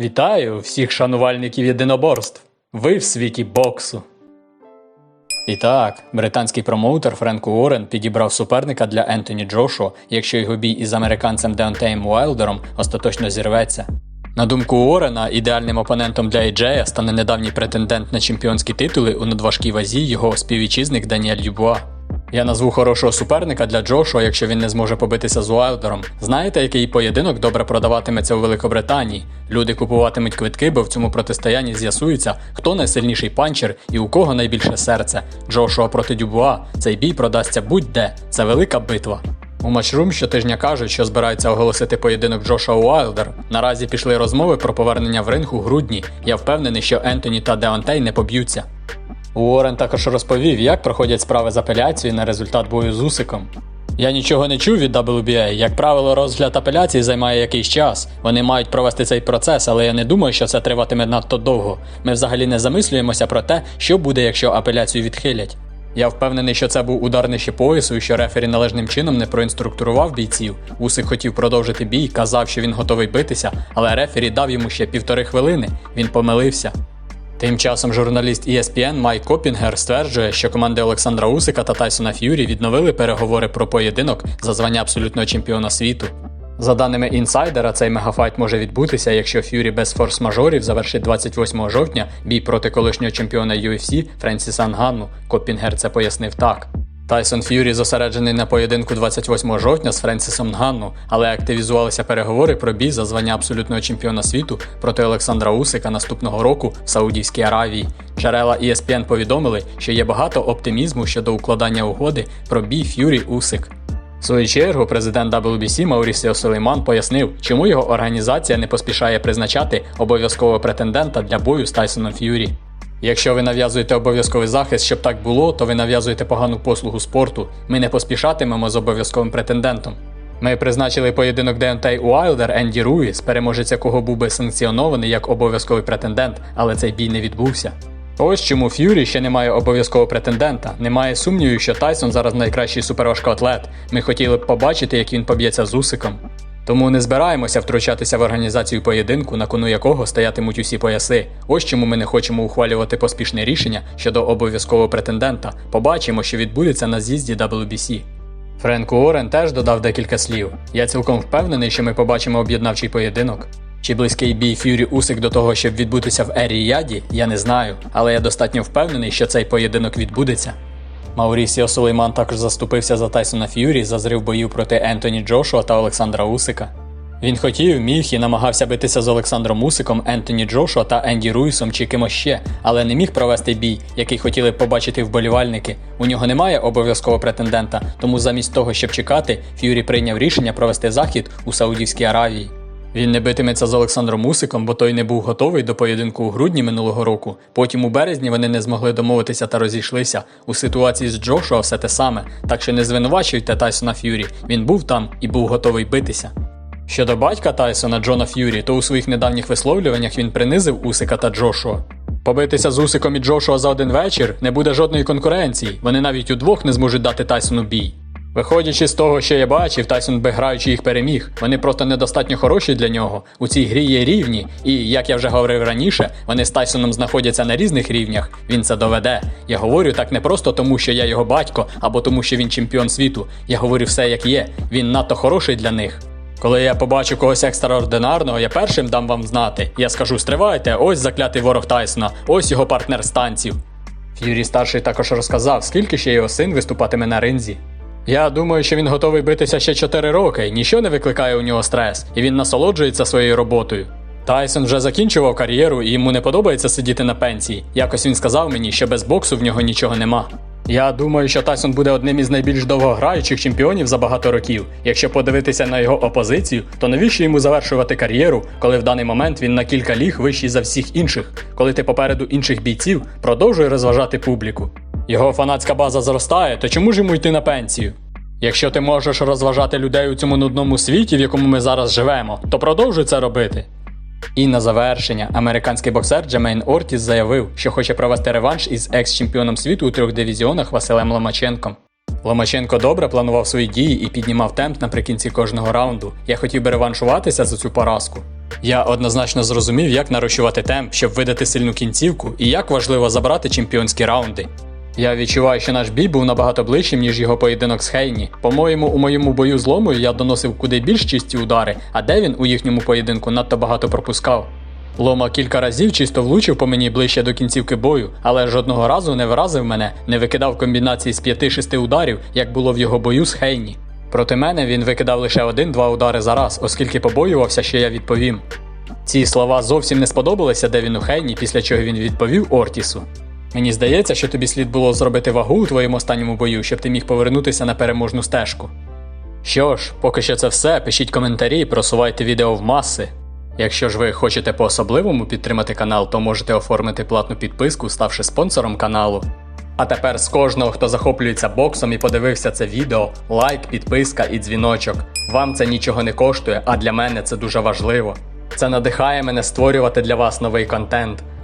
Вітаю всіх шанувальників єдиноборств. Ви в світі боксу. І так, британський промоутер Френк Уоррен підібрав суперника для Ентоні Джошуа, якщо його бій із американцем Деонтеєм Уайлдером остаточно зірветься. На думку Уоррена, ідеальним опонентом для Еджея стане недавній претендент на чемпіонські титули у надважкій вазі його співвітчизник Даніель Дюбуа. Я назву хорошого суперника для Джошуа, якщо він не зможе побитися з Уайлдером. Знаєте, який поєдинок добре продаватиметься у Великобританії? Люди купуватимуть квитки, бо в цьому протистоянні з'ясується, хто найсильніший панчер і у кого найбільше серце. Джошуа проти Дюбуа. Цей бій продасться будь-де. Це велика битва. У матчрум щотижня кажуть, що збираються оголосити поєдинок Джоша Уайлдер. Наразі пішли розмови про повернення в ринг у грудні. Я впевнений, що Ентоні та Деонтей не поб'ються. Уоррен також розповів, як проходять справи з апеляцією на результат бою з Усиком. Я нічого не чув від WBA. Як правило, розгляд апеляції займає якийсь час. Вони мають провести цей процес, але я не думаю, що це триватиме надто довго. Ми взагалі не замислюємося про те, що буде, якщо апеляцію відхилять. Я впевнений, що це був удар нижче поясу і що рефері належним чином не проінструктурував бійців. Усик хотів продовжити бій, казав, що він готовий битися, але рефері дав йому ще півтори хвилини. Він помилився. Тим часом журналіст ESPN Майк Копінгер стверджує, що команди Олександра Усика та Тайсона Ф'юрі відновили переговори про поєдинок за звання абсолютного чемпіона світу. За даними інсайдера, цей мегафайт може відбутися, якщо Ф'юрі без форс-мажорів завершить 28 жовтня бій проти колишнього чемпіона UFC Френсіса Нганну. Копінгер це пояснив так. Тайсон Ф'юрі зосереджений на поєдинку 28 жовтня з Френсісом Нганну, але активізувалися переговори про бій за звання абсолютного чемпіона світу проти Олександра Усика наступного року в Саудівській Аравії. Джерела ESPN повідомили, що є багато оптимізму щодо укладання угоди про бій Ф'юрі Усик. В свою чергу, президент WBC Маурісіо Сулейман пояснив, чому його організація не поспішає призначати обов'язкового претендента для бою з Тайсоном Ф'юрі. Якщо ви нав'язуєте обов'язковий захист, щоб так було, то ви нав'язуєте погану послугу спорту. Ми не поспішатимемо з обов'язковим претендентом. Ми призначили поєдинок Деонтей Уайлдер Енді Руїс, переможець якого був би санкціонований як обов'язковий претендент, але цей бій не відбувся. Ось чому Ф'юрі ще не має обов'язкового претендента. Немає сумнівів, що Тайсон зараз найкращий суперважкоатлет. Ми хотіли б побачити, як він поб'ється з Усиком. Тому не збираємося втручатися в організацію поєдинку, на кону якого стоятимуть усі пояси. Ось чому ми не хочемо ухвалювати поспішне рішення щодо обов'язкового претендента. Побачимо, що відбудеться на з'їзді WBC. Френк Уоррен теж додав декілька слів. Я цілком впевнений, що ми побачимо об'єднавчий поєдинок. Чи близький бій Ф'юрі Усик до того, щоб відбутися в Ері Яді, я не знаю, але я достатньо впевнений, що цей поєдинок відбудеться. Маурісіо Сулейман також заступився за Тайсона Ф'юрі за зрив боїв проти Ентоні Джошуа та Олександра Усика. Він хотів, міг і намагався битися з Олександром Усиком, Ентоні Джошуа та Енді Руїсом чи кимось ще, але не міг провести бій, який хотіли побачити вболівальники. У нього немає обов'язкового претендента, тому замість того, щоб чекати, Ф'юрі прийняв рішення провести захід у Саудівській Аравії. Він не битиметься з Олександром Усиком, бо той не був готовий до поєдинку у грудні минулого року. Потім у березні вони не змогли домовитися та розійшлися. У ситуації з Джошуа все те саме, так що не звинувачуйте Тайсона Ф'юрі. Він був там і був готовий битися. Щодо батька Тайсона Джона Ф'юрі, то у своїх недавніх висловлюваннях він принизив Усика та Джошуа. Побитися з Усиком і Джошуа за один вечір не буде жодної конкуренції. Вони навіть удвох не зможуть дати Тайсону бій. Виходячи з того, що я бачив, Тайсон би граючи їх переміг. Вони просто недостатньо хороші для нього. У цій грі є рівні, і як я вже говорив раніше, вони з Тайсоном знаходяться на різних рівнях. Він це доведе. Я говорю так не просто тому, що я його батько, або тому, що він чемпіон світу. Я говорю все як є. Він надто хороший для них. Коли я побачу когось екстраординарного, я першим дам вам знати. Я скажу: стривайте, ось заклятий ворог Тайсона, ось його партнер з танців. Ф'юрі старший також розказав, скільки ще його син виступатиме на ринзі. Я думаю, що він готовий битися ще 4 роки, ніщо не викликає у нього стрес, і він насолоджується своєю роботою. Тайсон вже закінчував кар'єру і йому не подобається сидіти на пенсії. Якось він сказав мені, що без боксу в нього нічого нема. Я думаю, що Тайсон буде одним із найбільш довгограючих чемпіонів за багато років. Якщо подивитися на його опозицію, то навіщо йому завершувати кар'єру, коли в даний момент він на кілька ліг вищий за всіх інших, коли ти попереду інших бійців продовжує розважати публіку. Його фанатська база зростає, то чому ж йому йти на пенсію? Якщо ти можеш розважати людей у цьому нудному світі, в якому ми зараз живемо, то продовжуй це робити. І на завершення, американський боксер Джемейн Ортіс заявив, що хоче провести реванш із екс-чемпіоном світу у трьох дивізіонах Василем Ломаченком. Ломаченко добре планував свої дії і піднімав темп наприкінці кожного раунду. Я хотів би реваншуватися за цю поразку. Я однозначно зрозумів, як нарощувати темп, щоб видати сильну кінцівку, і як важливо забрати чемпіонські раунди. Я відчуваю, що наш бій був набагато ближчим, ніж його поєдинок з Хейні. По-моєму, у моєму бою з ломою я доносив куди більш чисті удари, а Девін у їхньому поєдинку надто багато пропускав. Лома кілька разів чисто влучив по мені ближче до кінцівки бою, але жодного разу не вразив мене, не викидав комбінації з 5-6 ударів, як було в його бою з Хейні. Проти мене він викидав лише один-два удари за раз, оскільки побоювався, що я відповім. Ці слова зовсім не сподобалися Девіну Хейні, після чого він відповів Ортісу. Мені здається, що тобі слід було зробити вагу у твоєму останньому бою, щоб ти міг повернутися на переможну стежку. Що ж, поки що це все. Пишіть коментарі, просувайте відео в маси. Якщо ж ви хочете по-особливому підтримати канал, то можете оформити платну підписку, ставши спонсором каналу. А тепер з кожного, хто захоплюється боксом і подивився це відео, лайк, підписка і дзвіночок. Вам це нічого не коштує, а для мене це дуже важливо. Це надихає мене створювати для вас новий контент.